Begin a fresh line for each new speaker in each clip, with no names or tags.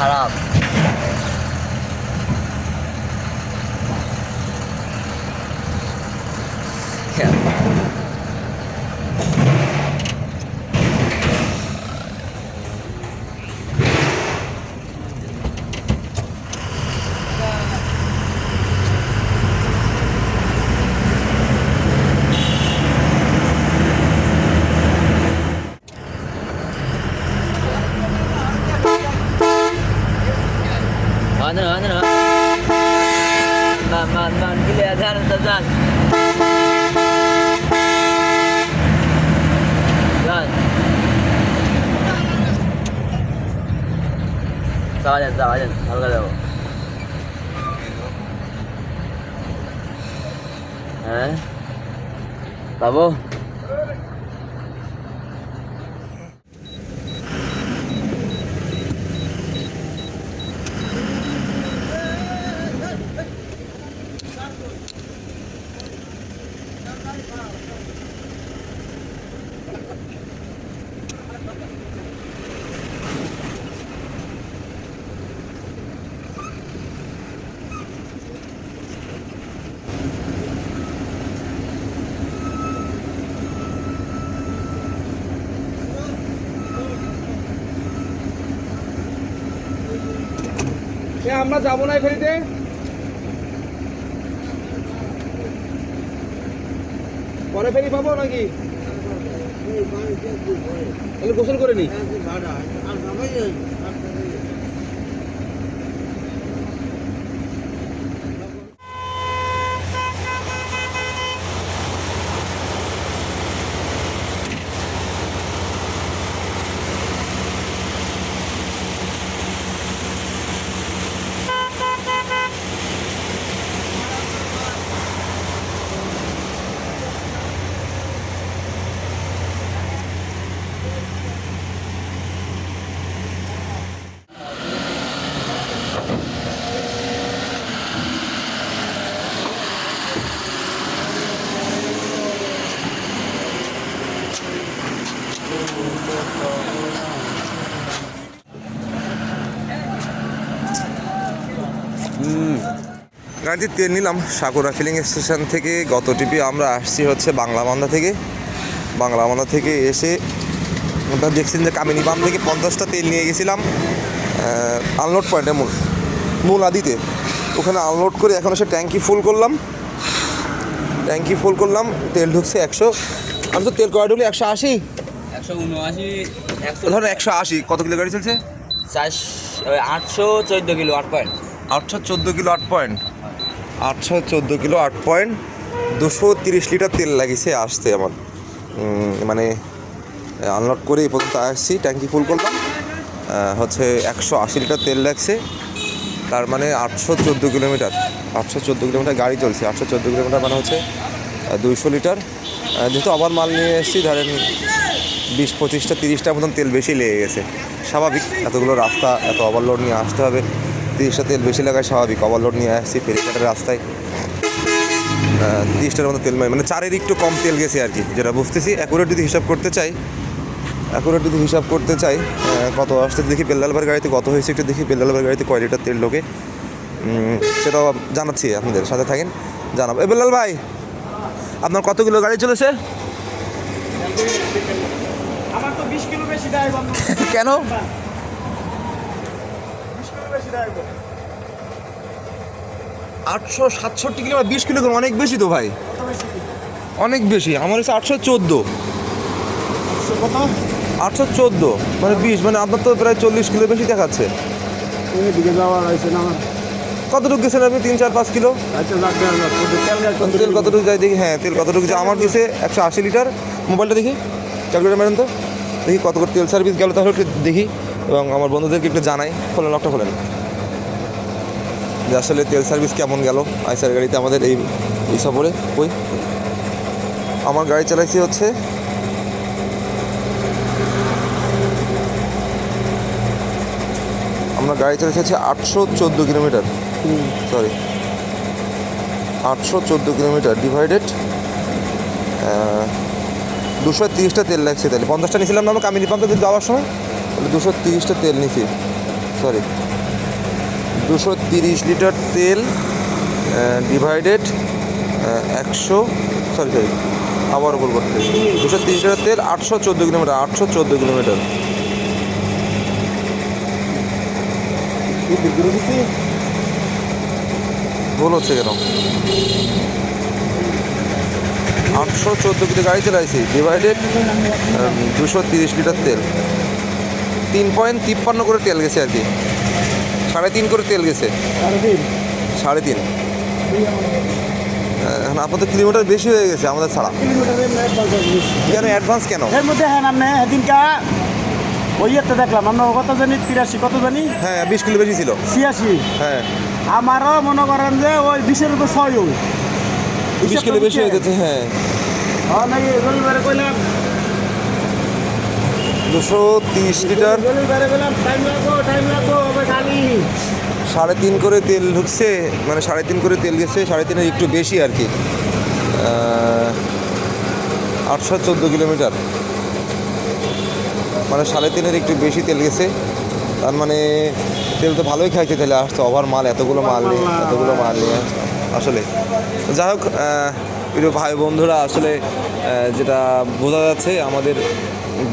খারাপ Ano na, ano, ano? na. Man, man, man. Gili, adaran, ano, tadan. Ano? Yan. Saka yan, saka yan. Saka daw. Ha? Tabo? Tabo?
এ, আমরা যাব না ফেরিতে পরে ফেরি পাবো নাকি? গোসল করে নি।
গাড়িতে তেল নিলাম সাকুরা ফিলিং স্টেশন থেকে গত টিপি আমরা আসছি হচ্ছে বাংলা মান্দা থেকে। বাংলা মান্দা থেকে এসে আপনারা দেখছেন যে কামিনী পাম্প থেকে পঞ্চাশটা তেল নিয়ে গেছিলাম আনলোড পয়েন্টে মূল মূল আদিতে। ওখানে আনলোড করে এখন এসে ট্যাঙ্কি ফুল করলাম। ট্যাঙ্কি ফুল করলাম তেল ঢুকছে একশো। আমি তো তেল করা ঢুকলে একশো আশি।
একশো উনআশি একশো
ধরো একশো আশি কত কিলো গাড়ি চলছে?
চার আটশো চোদ্দ কিলো আট পয়েন্ট
আটশো চোদ্দ কিলো আট পয়েন্ট আটশো চোদ্দ কিলো, আট পয়েন্ট দুশো তিরিশ লিটার তেল লাগিয়েছে আসতে আমার। মানে আনলোড করে এই পর্যন্ত আসছি, ট্যাঙ্কি ফুল করলাম। হচ্ছে একশো আশি লিটার তেল লাগছে। তার মানে আটশো চোদ্দ কিলোমিটার, আটশো চোদ্দ কিলোমিটার গাড়ি চলছে। আটশো চোদ্দ কিলোমিটার মানে হচ্ছে দুইশো লিটার। যেহেতু আবার মাল নিয়ে এসেছি, ধরেন বিশ, পঁচিশটা তিরিশটার মতন তেল বেশি লেগে গেছে। স্বাভাবিক, এতগুলো রাস্তা, এত ওভারলোড নিয়ে আসতে হবে। তিরিশটা তেল বেশি লাগায় স্বাভাবিক ওভারলোড নিয়ে আসছি ফেরিঘাটের রাস্তায়। তিরিশটার মতো তেল মানে চারের একটু কম তেল গেছে আর কি যেটা বুঝতেছি। অ্যাকুরেট যদি হিসাব করতে চাই অ্যাকুরেট যদি হিসাব করতে চাই কত আসতে দেখি বেল্লালবার গাড়িতে কত হয়েছে একটু দেখি বেল্লালবার গাড়িতে কয় লিটার তেল লোকে সেটাও জানাচ্ছি আপনাদের সাথে থাকেন জানাব। এ বেল্লাল ভাই আপনার কত কিলো গাড়ি চলেছে কেন
বিশ কিলো বেশি দেয় গো।
আটশো সাতষট্টি কিলো বিশ কিলো অনেক বেশি তো ভাই? অনেক বেশি। আমার হচ্ছে আটশো চোদ্দ। আটশো চোদ্দ মানে বিশ মানে আপনার তো প্রায় চল্লিশ কিলো বেশি দেখাচ্ছে। কতটুকু গেছেন আপনি? তিন, চার, পাঁচ কিলো?
তেল
কতটুকু যায় দেখি? হ্যাঁ তেল কতটুকু যায়? আমার গেছে একশো আশি লিটার। মোবাইলটা দেখি। ক্যালকুলেটার মেরেন তো। দেখি কত করে তেল সার্ভিস গেল তাহলে একটু দেখি। এবং আমার বন্ধুদেরকে একটু জানাই। খোলেন লকটা খোলেন। যে আসলে তেল সার্ভিস কেমন গেল? আইসার গাড়িতে আমাদের এই এই সফরে। ওই আমার গাড়ি চালাইছি হচ্ছে আমরা গাড়ি চালাইছি হচ্ছে আটশো চোদ্দ কিলোমিটার। সরি আটশো চোদ্দ কিলোমিটার ডিভাইডেড
দুশো তিরিশটা তেল লাগছে তাহলে। পঞ্চাশটা নিয়েছিলাম না আমরা কামিনি পাম্পে যাওয়ার সময়? তাহলে দুশো তিরিশটা তেল নিছি সরি দুশো তিরিশ লিটার তেল ডিভাইডেড একশো সরি সরি আবার বল করতে দুশো তিরিশ লিটার তেল, আটশো চোদ্দ কিলোমিটার, আটশো চোদ্দ কিলোমিটার। ভুল হচ্ছে কেন? আটশো চোদ্দ কিলো গাড়ি চালাইছি ডিভাইডেড দুশো তিরিশ লিটার তেল। তিন পয়েন্ট তিপ্পান্ন করে তেল গেছে আর কি। সাড়ে তিন করে তেল গেছে।
সাড়ে তিন?
সাড়ে তিন। এখন আপাতত কিলোমিটার বেশি হয়ে গেছে আমাদের ছাড়া। কেন অ্যাডভান্স কেন?
এর মধ্যে হ্যাঁ আপনি সেদিনকা ওই ইয়েতে দেখলাম আমরা কত জানি? তিরাশি কত জানি?
হ্যাঁ বিশ কিলো বেশি ছিল।
ছিয়াশি।
হ্যাঁ।
আমারও মনে করেন যে ওই বিশের উপর ছয়
বিশ কিলো বেশি হয়ে গেছে হ্যাঁ।
হ্যাঁ নাই রবিবারে কইলাম
দুশো তিরিশ লিটার। সাড়ে তিন করে তেল ঢুকছে মানে সাড়ে তিন করে তেল গেছে, সাড়ে তিনের একটু বেশি আর কি। আটশো চোদ্দ কিলোমিটার। মানে সাড়ে তিনের একটু বেশি তেল গেছে। তার মানে তেল তো ভালোই খাইছে তাহলে আসতো ওভার মাল, এতগুলো মাল নিয়ে এতগুলো মাল নিয়ে। আসলে। যাই হোক প্রিয় ভাই বন্ধুরা, আসলে যেটা বোঝা যাচ্ছে, আমাদের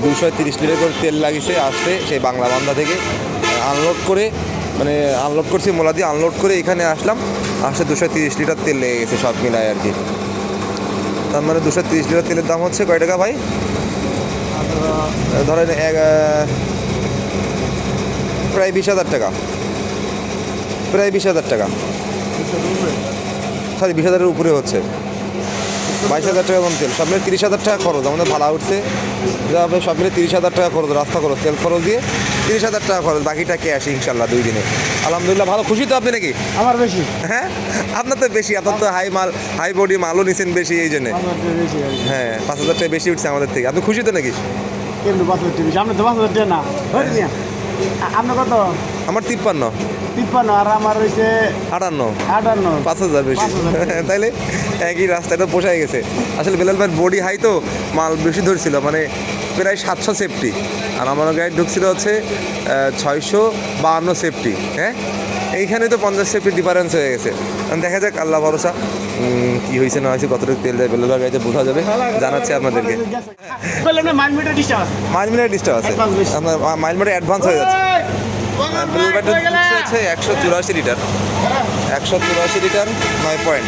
দুশো তিরিশ লিটার করে তেল লাগিয়েছে আসতে সেই বাংলা বান্ধা থেকে। আনলোড করে মানে আনলোড করছি, মোলা দিয়ে আনলোড করে এখানে আসলাম আসতে দুশো তিরিশ লিটার তেল লেগে গেছে সব মিলায় আর কি। তার মানে দুশো তিরিশ লিটার তেলের দাম হচ্ছে কয় টাকা ভাই? ধরেন এক প্রায় বিশ হাজার টাকা। প্রায় বিশ হাজার টাকা। সরি, বিশ হাজারের উপরে হচ্ছে। বাইশ হাজার টাকা তেল। সব মিলে তিরিশ হাজার টাকা খরচ। আমাদের ভাড়া উঠছে। যা হবে সব মিলে তিরিশ হাজার টাকা খরচ রাস্তা খরচ তেল খরচ দিয়ে তিরিশ হাজার টাকা খরচ। বাকিটা ক্যাশ ইনশাল্লাহ দুই দিনে। আলহামদুলিল্লাহ ভালো। খুশি তো আপনি নাকি?
আমার বেশি।
হ্যাঁ? আপনার তো বেশি। আপনার তো হাই মাল হাই বডি মালও নিছেন বেশি এই জন্যে। হ্যাঁ পাঁচ হাজার টাকা বেশি উঠছে আমাদের থেকে। আপনি খুশি তো নাকি?
কেমনি পাঁচ হাজার বেশি? আপনি তো পাঁচ হাজার টাকা না। আপনার কত?
আমার তিপ্পান্ন।
তিপ্পান্ন আর আমার
আটান্ন।
আটান্ন।
পাঁচ হাজার বেশি। তাইলে একই রাস্তাটা পোষায় গেছে। আসলে বেলাল ভাইয়ের বডি হাই তো মাল বেশি ধরছিল মানে প্রায় সাতশো সেফটি আর আমার গাড়ি ঢুকছিল হচ্ছে ছয়শো বাহান্ন সেফটি হ্যাঁ? এইখানে তো পঞ্চাশ সেফটি ডিফারেন্স হয়ে গেছে। দেখা যাক আল্লাহ ভরসা। কি হয়েছে না হয়েছে কতটুকু তেল দেয় বেলাল গাড়িতে বোঝা যাবে। জানাচ্ছি আপনাদেরকে।
মাইল মিটার ডিস্টার্ব আছে।
আপনার মাইল মিটার অ্যাডভান্স হয়ে যাচ্ছে। বেলাল ভাইটা ঢুকছে হচ্ছে একশো চুরাশি লিটার। একশো চুরাশি লিটার নয় পয়েন্ট।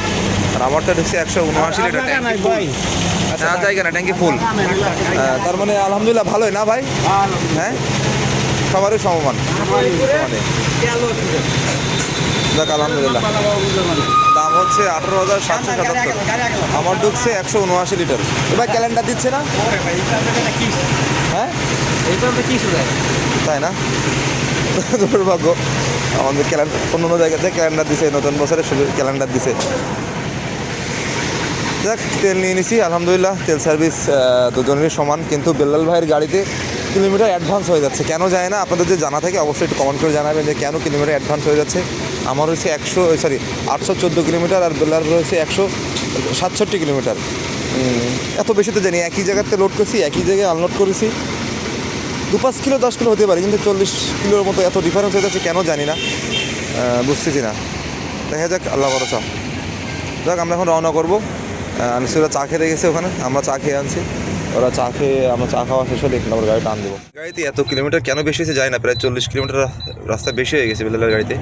আর আমারটা ঢুকছে একশো উনআশি লিটার ট্যাঙ্কি ফুল না জায়গা না ট্যাঙ্কি ফুল তার মানে আলহামদুলিল্লাহ ভালোই না ভাই? হ্যাঁ? সবারই সমমান। সমানে যাক আলহামদুলিল্লাহ। দাম হচ্ছে আঠারো হাজার সাতশো সাতাত্তর। আমার ঢুকছে একশো উনআশি লিটার। এবার ক্যালেন্ডার দিচ্ছে না? হ্যাঁ? তাই না? দুর্ভাগ্য। আমাদের ক্যালেন্ডার অন্য অন্য জায়গাতে ক্যালেন্ডার দিছে, নতুন বছরে শুধু ক্যালেন্ডার দিছে। দেখ তেল নিয়ে নিছি, আলহামদুলিল্লাহ, তেল সার্ভিস দুজনেরই সমান, কিন্তু বেল্লাল ভাইয়ের গাড়িতে কিলোমিটার অ্যাডভান্স হয়ে যাচ্ছে। কেন যায় না? আপনাদের যে জানা থাকে, অবশ্যই একটু কমেন্ট করে জানাবেন যে কেন কিলোমিটার অ্যাডভান্স হয়ে যাচ্ছে। আমার হচ্ছে একশো সরি আটশো চোদ্দ কিলোমিটার আর বেল্লাল হচ্ছে একশো সাতষট্টি কিলোমিটার। এত বেশি তো জানি, একই জায়গাতে লোড করছি, একই জায়গায় আনলোড করেছি। দু পাঁচ কিলো, দশ কিলো হতে পারে, কিন্তু চল্লিশ কিলোর মতো এত ডিফারেন্স হয়ে যাচ্ছে, কেন জানি না। বুঝতেছি না। দেখা যাক, আল্লাহ ভরসা যাক, আমরা এখন রওনা করব। আমি আনিসুরা চা খেতে গেছে ওখানে, আমরা চা খেয়ে আনছি। ওরা চা খেয়ে, আমরা চা খাওয়া শেষ হলে আবার গাড়ি টান দেবো। গাড়িতে এত কিলোমিটার কেন বেশি হয়েছে যায় না, প্রায় চল্লিশ কিলোমিটার রাস্তা বেশি হয়ে গেছে বেলালের গাড়িতে।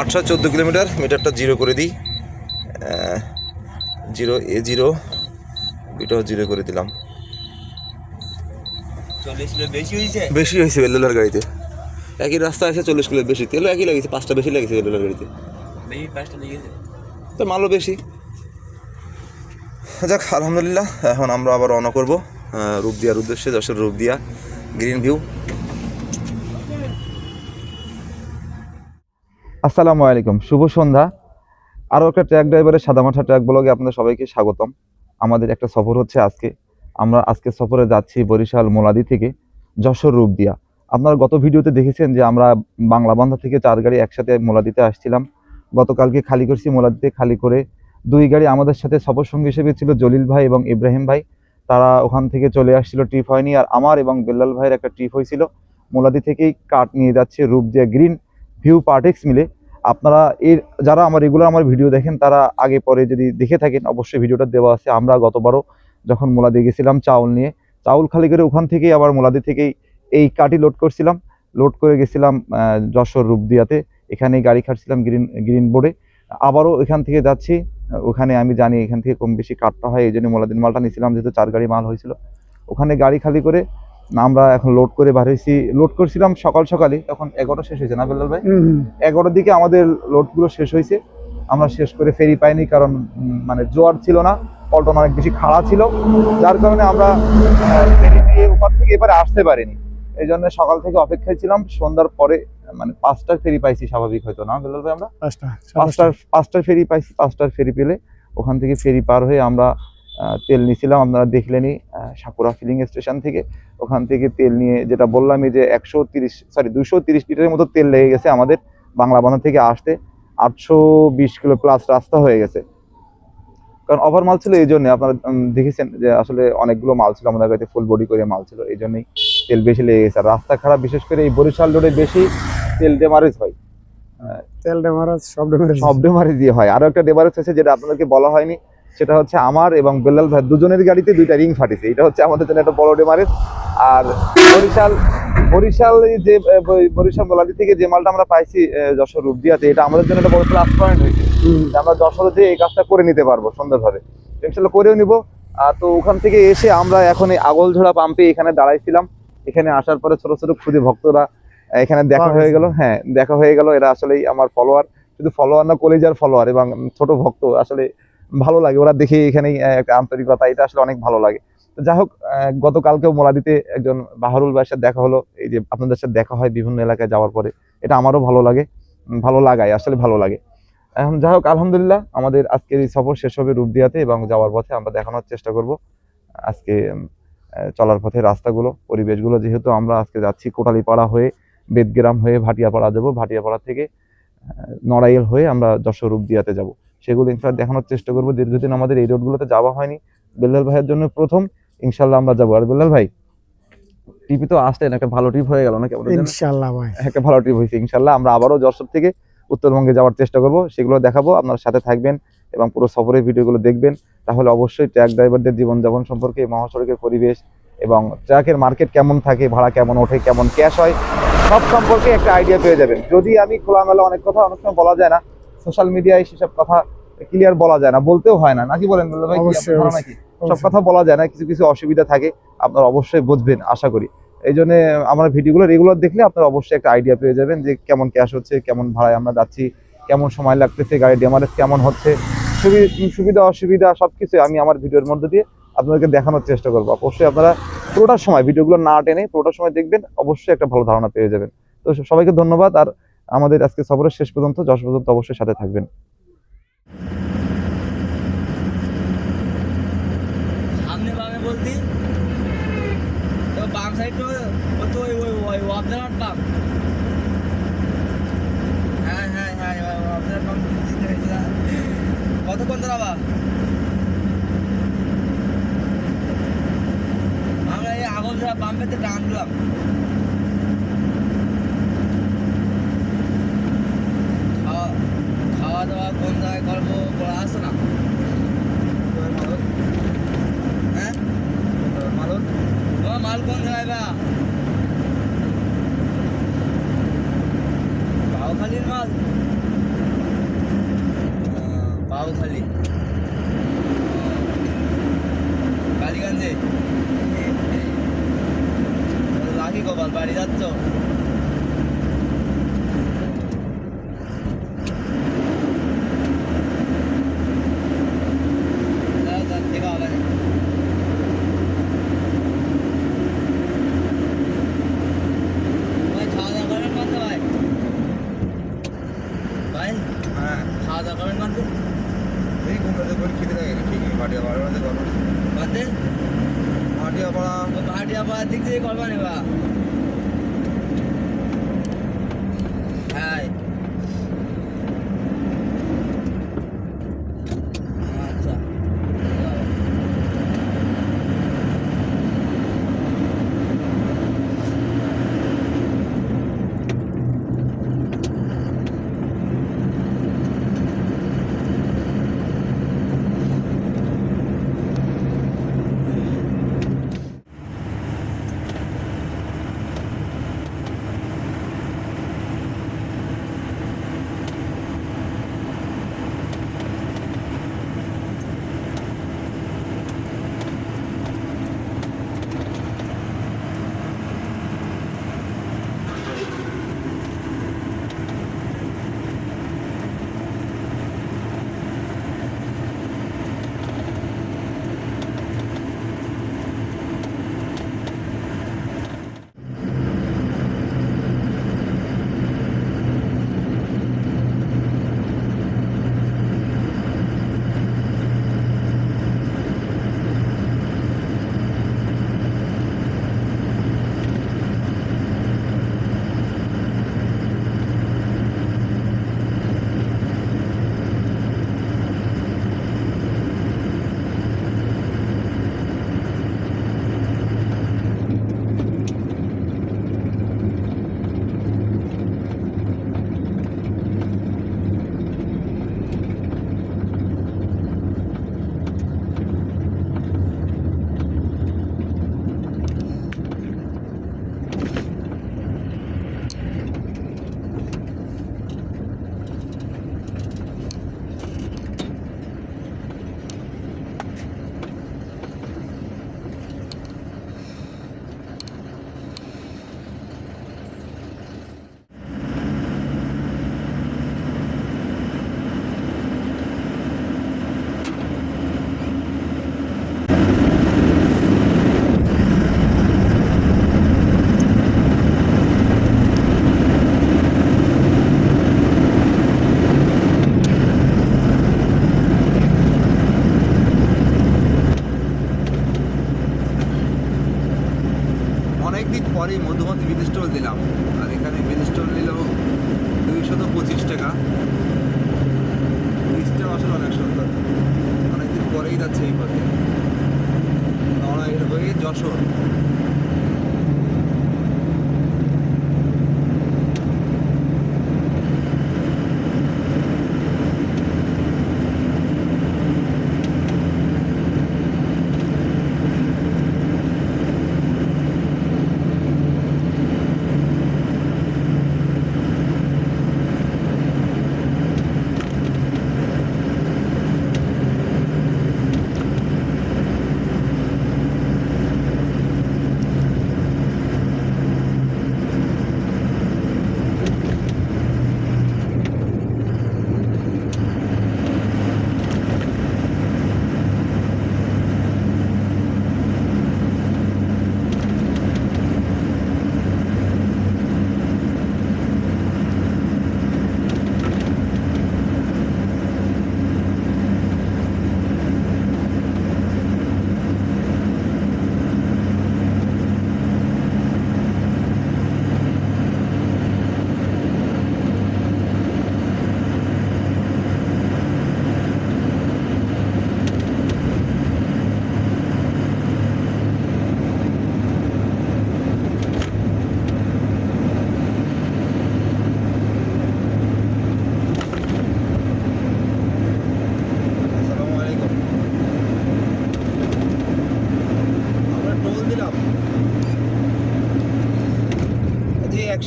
আটশো চোদ্দ কিলোমিটার মিটারটা জিরো করে দিই। জিরো এ জিরো এটাও জিরো করে দিলাম।
বেশি হয়েছে?
বেলুলার গাড়িতে। একই রাস্তা আছে চল্লিশ কিলো বেশি। তেলও একই লাগিয়েছে পাঁচটা বেশি লাগিয়েছে বেলুলার গাড়িতে। তো মালও বেশি। যাক আলহামদুলিল্লাহ এখন আমরা আবার রওনা করব আহ, রূপদিয়ার উদ্দেশ্যে যশোর রূপদিয়া গ্রিন ভিউ।
আসসালামু আলাইকুম শুভ সন্ধ্যা। আরও একটা ট্র্যাক ড্রাইভারের সাদামাঠা ট্র্যাক ব্লগে আপনাদের সবাইকে স্বাগতম। আমাদের একটা সফর হচ্ছে আজকে। আমরা আজকে সফরে যাচ্ছি বরিশাল মোলাদি থেকে যশোর রূপদিয়া। আপনারা গত ভিডিওতে দেখেছেন যে আমরা বাংলা বান্ধা থেকে চার গাড়ি একসাথে মোলাদিতে আসছিলাম। গতকালকে খালি করছি মোলাদিতে খালি করে। দুই গাড়ি আমাদের সাথে সফর সঙ্গী হিসেবে ছিল জলিল ভাই এবং ইব্রাহিম ভাই। তারা ওখান থেকে চলে আসছিল ট্রিপ হয়নি আর আমার এবং বেল্লাল ভাইয়ের একটা ট্রিপ হয়েছিল। মোলাদি থেকেই কাঠ নিয়ে যাচ্ছে রূপ রূপদিয়া গ্রিন ভিউ পার্টেক্স মিলে। আপনারা এর যারা আমার রেগুলার আমার ভিডিও দেখেন, তারা আগে পরে যদি দেখে থাকেন, অবশ্যই ভিডিওটা দেওয়া আছে। আমরা গতবারও যখন মোলাদি গেছিলাম চাউল নিয়ে চাউল খালি করে ওখান থেকেই আবার মোলাদি থেকেই এই কাঠি লোড করছিলাম। লোড করে গেছিলাম যশোর রূপদিয়াতে। এখানে গাড়ি খাটছিলাম গ্রিন গ্রিন বোর্ডে আবারও এখান থেকে যাচ্ছি। ওখানে আমি জানি এখান থেকে কম বেশি কাটটা হয় এই জন্য মোলাদিন মালটা নিয়েছিলাম যেহেতু চার গাড়ি মাল হয়েছিল। ওখানে গাড়ি খালি করে আমরা এখন লোড করে বার হয়েছি। লোড করছিলাম সকাল সকালে তখন এগারোটা শেষ হয়েছে না বেলাল ভাই? এগারোটার দিকে আমাদের লোডগুলো শেষ হয়েছে। আমরা শেষ করে ফেরি পাইনি কারণ মানে জোয়ার ছিল না। পল্টন অনেক বেশি খাড়া ছিল যার কারণে আমরা ওপার থেকে এবারে আসতে পারিনি। এই জন্য সকাল থেকে অপেক্ষায় ছিলাম সন্ধ্যার পরে মানে পাঁচটার ফেরি পাইছি স্বাভাবিক হয়তো না বেলাল ভাই আমরা?
পাঁচটা
পাঁচটার পাঁচটার ফেরি পাইছি পাঁচটার ফেরি পেলে ওখান থেকে ফেরি পার হয়ে আমরা তেল নিয়েছিলাম আপনারা দেখলেনই সাকুরা ফিলিং স্টেশন থেকে। ওখান থেকে তেল নিয়ে যেটা বললাম এই যে একশো তিরিশ সরি দুশো তিরিশ লিটারের মতো তেল লেগে গেছে আমাদের বাংলা বাজার থেকে আসতে। আটশো বিশ কিলো প্লাস রাস্তা হয়ে গেছে। কারণ ওভার মাল ছিল এই জন্য আপনারা দেখেছেন যে আসলে অনেকগুলো মাল ছিল আমাদের কাছে ফুল বডি করে মাল ছিল এই জন্যই তেল বেশি লেগে গেছে। আর রাস্তা খারাপ বিশেষ করে এই বরিশাল রোডে বেশি তেল ডেমারেজ হয়।
তেল ডেমারেজ সব ডেমারেজ
সব ডেমারেজ দিয়ে হয়। আরও একটা ডেমারেজ আছে যেটা আপনাদেরকে বলা হয়নি সেটা হচ্ছে আমার এবং বেল্লাল ভাই দুজনের গাড়িতে দুইটা রিং ফাটিছে। এটা হচ্ছে আমাদের জন্য একটা বড় ডেমারেজ। আর বরিশাল বরিশাল যে বরিশাল মোলাদি থেকে যে মালটা আমরা পাইছি যশোর রূপদিয়াতে এটা আমাদের জন্য একটা বড় প্লাস পয়েন্ট হয়েছে। আমরা যশোরে যে এই কাজটা করে নিতে পারব সুন্দরভাবে ইনশাল্লাহ করেও নিব। আর তো ওখান থেকে এসে আমরা এখন এই আগলঝোড়া পাম্পে এখানে দাঁড়াইছিলাম। এখানে আসার পরে ছোট ছোট খুদে ভক্তরা এখানে দেখা হয়ে গেল। হ্যাঁ দেখা হয়ে গেল। এরা আসলেই আমার ফলোয়ার শুধু ফলোয়ার না কলেজার ফলোয়ার এবং ছোট ভক্ত আসলে ভালো লাগে। ওরা দেখে এখানেই একটা আন্তরিকতা, এটা আসলে অনেক ভালো লাগে। তো যাই হোক গতকালকেও মোলাদিতে একজন বাহারুল ভাইয়ের সাথে দেখা হলো। এই যে আপনাদের সাথে দেখা হয় বিভিন্ন এলাকায় যাওয়ার পরে, এটা আমারও ভালো লাগে ভালো লাগায়, আসলে ভালো লাগে। এখন যাই হোক, আলহামদুলিল্লাহ, আমাদের আজকের এই সফর শেষ হবে রূপদিয়াতে এবং যাওয়ার পথে আমরা দেখানোর চেষ্টা করব। আজকে চলার পথে রাস্তাগুলো, পরিবেশগুলো যেহেতু আমরা আজকে যাচ্ছি কোটালীপাড়া হয়ে, বেদগ্রাম হয়ে ভাটিয়াপাড়া যাব। ভাটিয়াপাড়া থেকে নড়াইল হয়ে আমরা যশোর রূপদিয়াতে যাব। সেগুলো ইনশাল্লাহ দেখানোর চেষ্টা করব। দীর্ঘদিন আমাদের এই রোডগুলোতে যাওয়া হয়নি। বেল্লাল ভাইয়ের জন্য প্রথম ইনশাল্লাহ আমরা যাব। আর বেল্লাল ভাই টিপি তো আসলেন একটা ভালো ট্রিপ হয়ে গেল না কেমন যেন?
ভাই।
একটা ভালো ট্রিপ হয়েছে ইনশাল্লাহ আমরা আবারও যশোর থেকে উত্তরবঙ্গে যাওয়ার চেষ্টা করব। সেগুলো দেখাবো আপনার সাথে থাকবেন এবং পুরো সফরের ভিডিওগুলো দেখবেন। তাহলে অবশ্যই ট্র্যাক ড্রাইভারদের জীবনযাপন সম্পর্কে মহাসড়কের পরিবেশ এবং ট্র্যাকের মার্কেট কেমন থাকে ভাড়া কেমন ওঠে কেমন ক্যাশ হয় সব সম্পর্কে একটা আইডিয়া পেয়ে যাবেন। যদি আমি খোলামেলা অনেক কথা অনেক সময় বলা যায় না সোশ্যাল মিডিয়ায় সেসব কথা ক্লিয়ার বলা যায় না বলতেও হয় না নাকি বলেন বলল ভাই কি
অবশ্যই,
আপনার ধারণা
অবশ্যই।
কি? সব কথা বলা যায় না কিছু কিছু অসুবিধা থাকে আপনারা অবশ্যই বুঝবেন আশা করি এই জন্য আমার ভিডিওগুলো রেগুলার দেখলে আপনারা অবশ্যই একটা আইডিয়া পেয়ে যাবেন যে কেমন ক্যাশ হচ্ছে কেমন ভাড়ায় আমরা যাচ্ছি কেমন সময় লাগতেছে গাড়ির ডেমারেজ কেমন হচ্ছে সুবিধা অসুবিধা সবকিছু আমি আমার ভিডিওর মধ্যে দিয়ে আপনাদেরকে দেখানোর চেষ্টা করব অবশ্যই আপনারা পুরোটার সময় ভিডিওগুলো না টেনে পুরোটার সময় দেখবেন অবশ্যই একটা ভালো ধারণা পেয়ে যাবেন তো সবাইকে ধন্যবাদ আর আমাদের আজকে সফরের শেষ পর্যন্ত যশ পর্যন্ত অবশ্যই সাথে থাকবেন।
বামে বাম সাইড ওই হ্যাঁ হ্যাঁ হ্যাঁ পাম্প কতক্ষণ আমরা এই আগলঝোড়া পাম্পেতে টানলাম খাওয়া খাওয়া দাওয়া কোন জায়গায় গল্প করা আসছে না হ্যাঁ মালুন তোমার মাল কোন জায়গায় বা বাউখালির মাল আহ, বাউখালি কালীগঞ্জে রাখি গোপাল বাড়ি যাচ্ছ দাঁড়াও, তার থেকে হবে না ভাই খাওয়া দাওয়া করবেন মানতে ভাই ভাই
হ্যাঁ
খাওয়া দাওয়া করবেন মানতে
এই কোনটাতে করে খেতে থাকে না ঠিক ভাটিয়া পাড়া করো
মানতে
ভাটিয়া পাড়া
পাড়ার দিক থেকে করবা নেবা।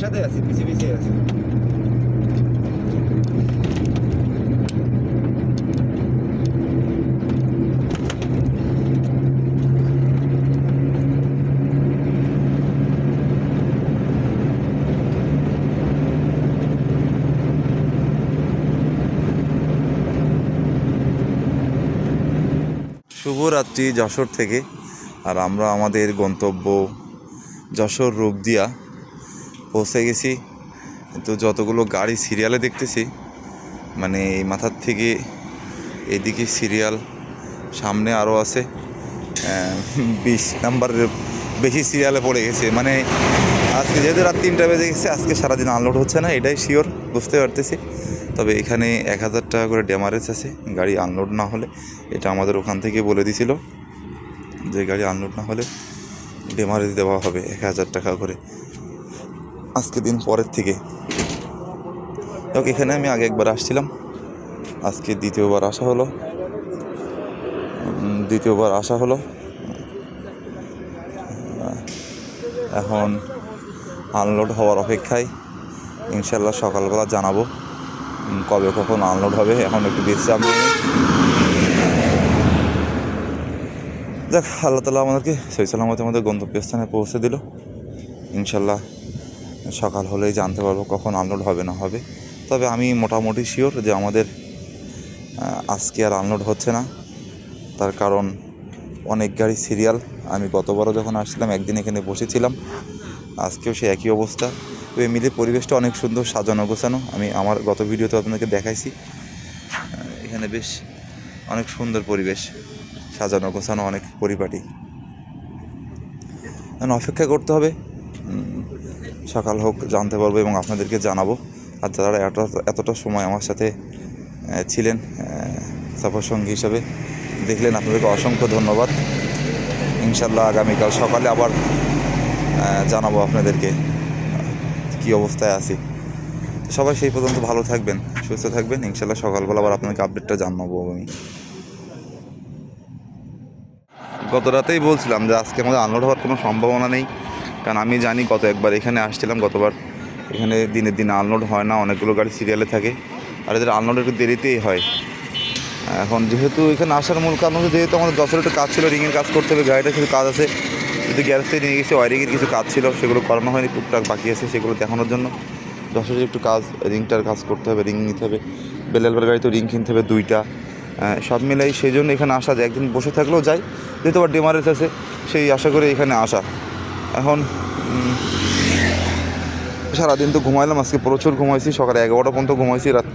একসাথে আছি পিছিয়ে পিছিয়ে আছি। শুভরাত্রি যশোর থেকে আর আমরা আমাদের গন্তব্য যশোর রূপদিয়া পৌঁছে গেছি। কিন্তু যতগুলো গাড়ি সিরিয়ালে দেখতেছি মানে এই মাথার থেকে এদিকে সিরিয়াল সামনে আরও আছে বিশ নাম্বারের বেশি সিরিয়ালে পড়ে গেছে। মানে আজকে যেহেতু রাত তিনটা বেজে গেছে, আজকে সারাদিন আনলোড হচ্ছে না, এটাই শিওর বুঝতে পারতেছি। তবে এখানে এক হাজার টাকা করে ড্যামারেজ আছে, গাড়ি আনলোড না হলে, এটা আমাদের ওখান থেকে বলে দিছিল যে গাড়ি আনলোড না হলে ডেমারেজ দেওয়া হবে, এক হাজার টাকা করে। আজকে দিন পরের থেকে। এখানে আমি আগে একবার আসছিলাম। আজকে দ্বিতীয়বার আসা হলো। দ্বিতীয়বার আসা হলো। এখন আনলোড হওয়ার অপেক্ষায়। ইনশাল্লাহ সকালবেলা জানাব কবে কখন আনলোড হবে, এখন একটু বিশ্রাম নিয়ে। যাক আল্লাহ তালা আমাদেরকে সই সালামতে আমাদের গন্তব্যস্থানে পৌঁছে দিল। ইনশাল্লাহ সকাল হলেই জানতে পারব কখন আনলোড হবে না হবে। তবে আমি মোটামুটি শিওর যে আমাদের আজকে আর আনলোড হচ্ছে না। তার কারণ অনেক গাড়ি সিরিয়াল আমি গতবারও যখন আসছিলাম একদিন এখানে বসেছিলাম, আজকেও সে একই অবস্থা। তবে মিলে পরিবেশটা অনেক সুন্দর, সাজানো গোছানো। আমি আমার গত ভিডিওতে আপনাদেরকে দেখাইছি এখানে বেশ অনেক সুন্দর পরিবেশ, সাজানো গোছানো অনেক পরিপাটি। অপেক্ষা করতে হবে। সকাল হোক জানতে পারব এবং আপনাদেরকে জানাব। আর যারা এত, এতটা সময় আমার সাথে ছিলেন সফর সঙ্গী হিসাবে দেখলেন, আপনাদেরকে অসংখ্য ধন্যবাদ। ইনশাল্লাহ আগামীকাল সকালে আবার জানাব আপনাদেরকে কি অবস্থায় আছি। সবাই সেই পর্যন্ত ভালো থাকবেন, সুস্থ থাকবেন। ইনশাল্লাহ সকালবেলা আবার আপনাকে আপডেটটা জানাব আমি। গত রাতেই বলছিলাম যে আজকে আমাদের আনলোড হওয়ার কোনো সম্ভাবনা নেই। কারণ আমি জানি গত একবার এখানে আসছিলাম, গতবার এখানে দিনের দিন আনলোড হয় না, অনেকগুলো গাড়ি সিরিয়ালে থাকে। আর এদের আনলোড একটু দেরিতেই হয়। এখন যেহেতু এখানে আসার মূল কারণ হচ্ছে যেহেতু আমাদের দশের একটু কাজ ছিল, রিংয়ের কাজ করতে হবে গাড়িটা কিছু কাজ আছে। যদি গ্যারেজ থেকে নিয়ে গেছে, ওয়ারিংয়ের কিছু কাজ ছিল, সেগুলো করানো হয়নি, টুকটাক বাকি আছে, সেগুলো দেখানোর জন্য। যশোরের একটু কাজ, রিংটার কাজ করতে হবে, রিং নিতে হবে। বেলালবার গাড়িতে রিং কিনতে হবে, দুইটা। সব মিলাই সেই জন্য এখানে আসা যায়। একদিন বসে থাকলেও যাই যেহেতু আবার ডেমারেজ আছে, সেই আশা করে এখানে আসা। এখন সারাদিন তো ঘুমাইলাম, আজকে প্রচুর ঘুমাইছি, সকালে এগারোটা পর্যন্ত ঘুমাইছি, রাত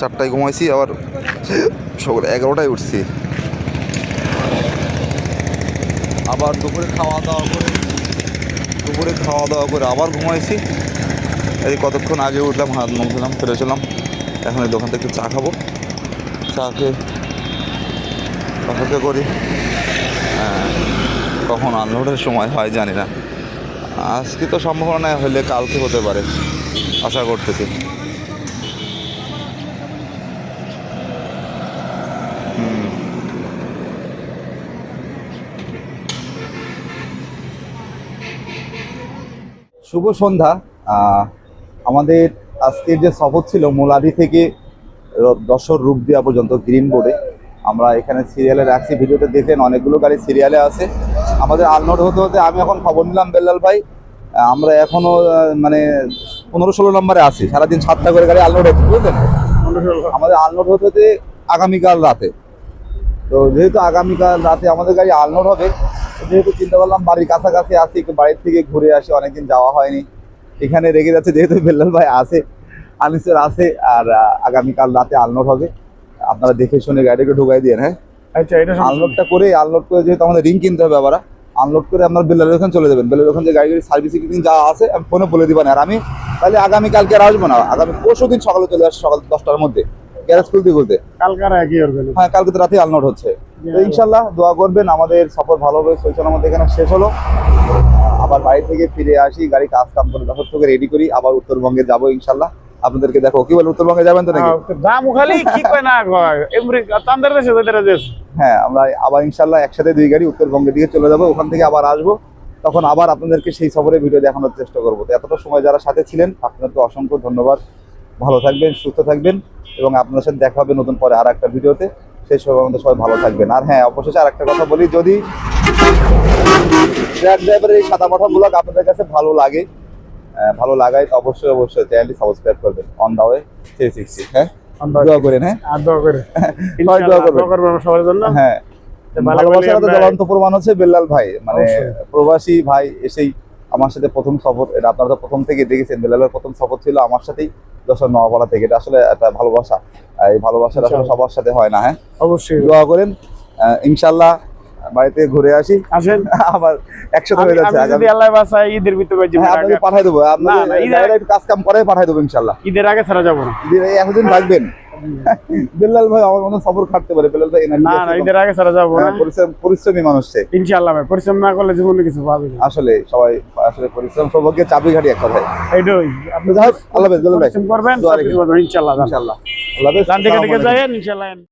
চারটায় ঘুমাইছি, আবার সকালে এগারোটায় উঠছি। আবার দুপুরে খাওয়া দাওয়া করে, দুপুরে খাওয়া দাওয়া করে আবার ঘুমাইছি। এই কতক্ষণ আগে উঠলাম, হাত মুখ ধুলাম ফিরেছিলাম এখন এই দোকান থেকে চা খাব। চা খেয়ে অপেক্ষা করি। কখন আনলোডের সময় হয় জানি না। আজকে তো সম্ভাবনা হলে কালকে হতে পারে, আশা করতেছি। শুভ সন্ধ্যা। আমাদের আজকের যে সফর ছিল মোলাদি থেকে দশর রূপ দেওয়া পর্যন্ত গ্রিন বোর্ডে। আমরা এখানে সিরিয়ালে রাখছি, ভিডিওতে দেখলেন অনেকগুলো গাড়ি সিরিয়ালে আছে। আমাদের আলনোড হতে হতে আমি এখন খবর নিলাম বেল্লাল ভাই। আমরা এখনও মানে পনেরো ষোলো নম্বরে আছি। সারাদিন সাতটা করে গাড়ি আলনোড হচ্ছে বুঝলেন? আমাদের আলনোড হতে হতে আগামীকাল রাতে। তো যেহেতু আগামীকাল রাতে আমাদের গাড়ি আলনোড হবে যেহেতু চিন্তা করলাম বাড়ির কাছাকাছি আসি একটু বাড়ির থেকে ঘুরে আসি অনেকদিন যাওয়া হয়নি। এখানে রেগে যাচ্ছে যেহেতু বেল্লাল ভাই আছে আনিসের আছে আর আগামীকাল রাতে আলনোড হবে। আপনারা দেখে শুনে গাড়িকে ঢুকাই দিয়ে হ্যাঁ?
আচ্ছা এটা
আনলোডটা করে আনলোড করে যেহেতু আমাদের রিং কিনতে হবে আবার আনলোড করে আপনার বেল্লারের ওখানে চলে যাবেন বেল্লারের ওখানে যে গাড়ির সার্ভিসিং যা আছে আমি ফোনে বলে দিবেন আর আমি তাহলে আগামীকালকে আর আসব না। আগামী পরশু দিন সকালে চলে আসছি সকাল দশটার মধ্যে। গ্যারেজ খুলতে খুলতে।
একই
হ্যাঁ কালকে তো রাতে আলনোড হচ্ছে। তো ইনশাল্লাহ দোয়া করবেন আমাদের সফর ভালোভাবে শৈশল আমাদের এখানে শেষ হলো। আবার বাড়ি থেকে ফিরে আসি গাড়ি কাজ কাম করে দশর থেকে রেডি করি। আবার উত্তরবঙ্গে যাব ইনশাল্লাহ আপনাদেরকে দেখো কি বলে উত্তরবঙ্গে যাবেন তো নাকি?
দাম খালি কি কয় না দেশে
হ্যাঁ আমরা আবার ইনশাল্লাহ একসাথে দুই গাড়ি উত্তরবঙ্গের দিকে চলে যাব ওখান থেকে আবার আসব। তখন আবার আপনাদেরকে সেই সফরে ভিডিও দেখানোর চেষ্টা করব। তো এতটা সময় যারা সাথে ছিলেন আপনাদেরকে অসংখ্য ধন্যবাদ। ভালো থাকবেন সুস্থ থাকবেন এবং আপনাদের সাথে দেখা হবে নতুন পরে আর একটা ভিডিওতে। সেই সময় আমাদের সবাই ভালো থাকবেন। আর হ্যাঁ অবশেষে আর একটা কথা বলি যদি ট্র্যাক ড্রাইভারের এই সাদা মাথা ব্লগ আপনাদের কাছে ভালো লাগে ভালো লাগায় তো অবশ্যই অবশ্যই চ্যানেলটি সাবস্ক্রাইব করবেন। On the way three sixty হ্যাঁ? দোয়া করেন হ্যাঁ?
আর দোয়া করে
সবাই দোয়া করবেন।
সবার জন্য।
হ্যাঁ। ভালোবাসার তো জ্বলন্ত প্রমাণ হচ্ছে বেল্লাল ভাই। মানে প্রবাসী ভাই এসেই আমার সাথে প্রথম সফর। এটা আপনারা তো প্রথম থেকে দেখেছেন বেল্লালের প্রথম সফর ছিল আমার সাথেই যশোর নওয়াপাড়া থেকে। এটা আসলে একটা ভালোবাসা। এই ভালোবাসাটা আসলে সবার সাথে হয় না হ্যাঁ?
অবশ্যই।
দোয়া করেন। ইনশাল্লাহ বাড়িতে ঘুরে আসি।
আসেন।
আবার একসাথে হয়ে যাচ্ছে
আমি যদি আল্লাহ বাসায় ঈদের ভিতরে
হ্যাঁ আপনাকে পাঠাই দেবো। আপনাদের একটু কাজ কাম করে পাঠাই দেবো ইনশাল্লাহ
ঈদের আগে ছাড়া যাব না।
ঈদের এই এতদিন রাখবেন বেল্লাল ভাই আমার খাটতে পারে। বেল্লাল ভাই
না না ঈদের আগে ছাড়া যাব না।
পরিশ্রম পরিশ্রমী মানুষ সে।
ইনশাআল্লাহ ভাই পরিশ্রম না করলে জীবনে কিছু পাবে না।
আসলে সবাই আসলে পরিশ্রম সৌভাগ্যের চাবি ঘাটি এক কথায়
এইটাই। আপনি
হোক, আল্লাহ হাফেজ, বেলাল ভাই।
পরিশ্রম করবেন ইনশাআল্লাহ
ইনশাল্লাহ আল্লাহ আলাইকুম।
যাই ইনশাআল্লাহ।